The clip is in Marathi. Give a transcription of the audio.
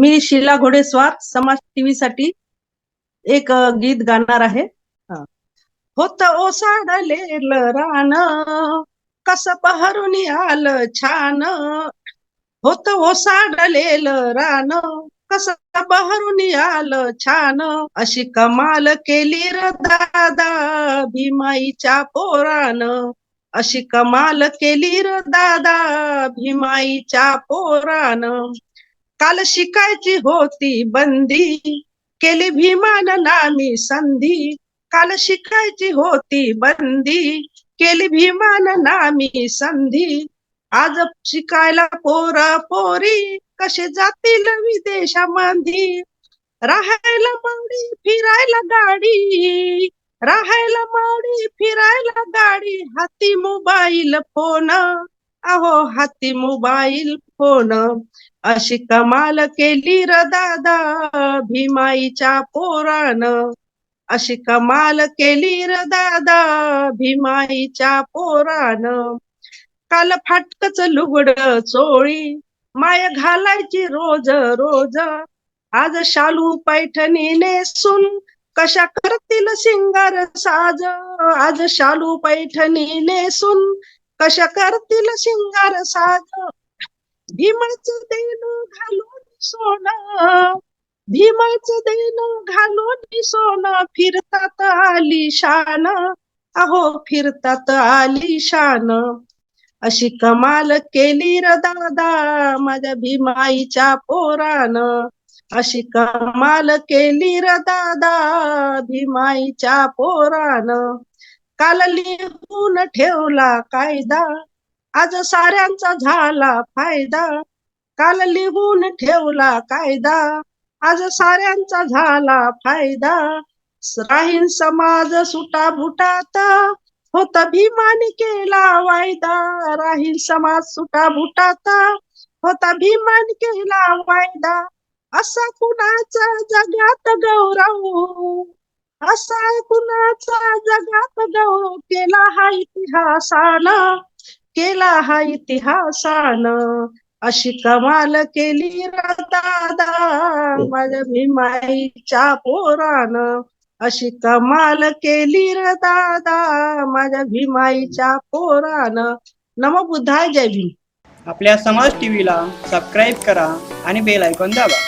मी शीला घोडेस्वार समाज टीव्ही साठी एक गीत गाणार आहे. होत ओसाडलेल रान कस पहरून आल छान. होत ओसाडले रान कस बहरून आल छान. अशी कमाल केली र दादा भीमाईच्या पोरान. अशी कमाल केली र दादा भीमाईच्या पोरान. काल शिकायची होती बंदी केली भीमान नामी संधी. काल शिकायची होती बंदी केली भीमान नामी संधी. आज शिकायला पोर पोरी कसे जातील विदेशामध्ये? राहायला माडी फिरायला गाडी. राहायला माडी फिरायला गाडी हाती मोबाईल फोन. अहो हाती मोबाईल फोन. अशी कमाल केली र दादा भीमाईच्या पोरान. अशी कमाल केली र दादा भीमाईच्या पोरान. काल फाटकच लुगड चोळी माय घालायची रोज रोज. आज शालू पैठणी नेसून कशा करतील सिंगार साज. आज शालू पैठणी नेसून कशा करतील शिंगार साग भीमाचं देण घालून सोनं. भीमाचं देण घालून सोनं. फिरतात आली शान अहो फिरतात आली शान अशी कमाल केली र दादा माझ्या भीमाईच्या पोरान. अशी कमाल केली र दादा भीमाईच्या पोरान. काल लिहून ठेवला कायदा. आज साऱ्यांचा झाला फायदा. काल लिहून ठेवला कायदा. आज साऱ्यांचा झाला फायदा. राहीन समाज सुटा भुटात होत भीमाने केला वायदा. राहील समाज सुटा भुटात होता भीमान केला वायदा. असा कुणाचा जगात गौरव? असा कुणाचा जगात गौ केला हा इतिहासान केला हा इतिहासान. अशी कमाल केली र दादा माझ्या भीमाईच्या पोरान. अशी कमाल केली र दादा माझ्या भीमाईच्या पोरान. नम बुद्धाय जय भीम. आपल्या समाज टीव्हीला सबस्क्राईब करा आणि बेल ऐकून दाबा.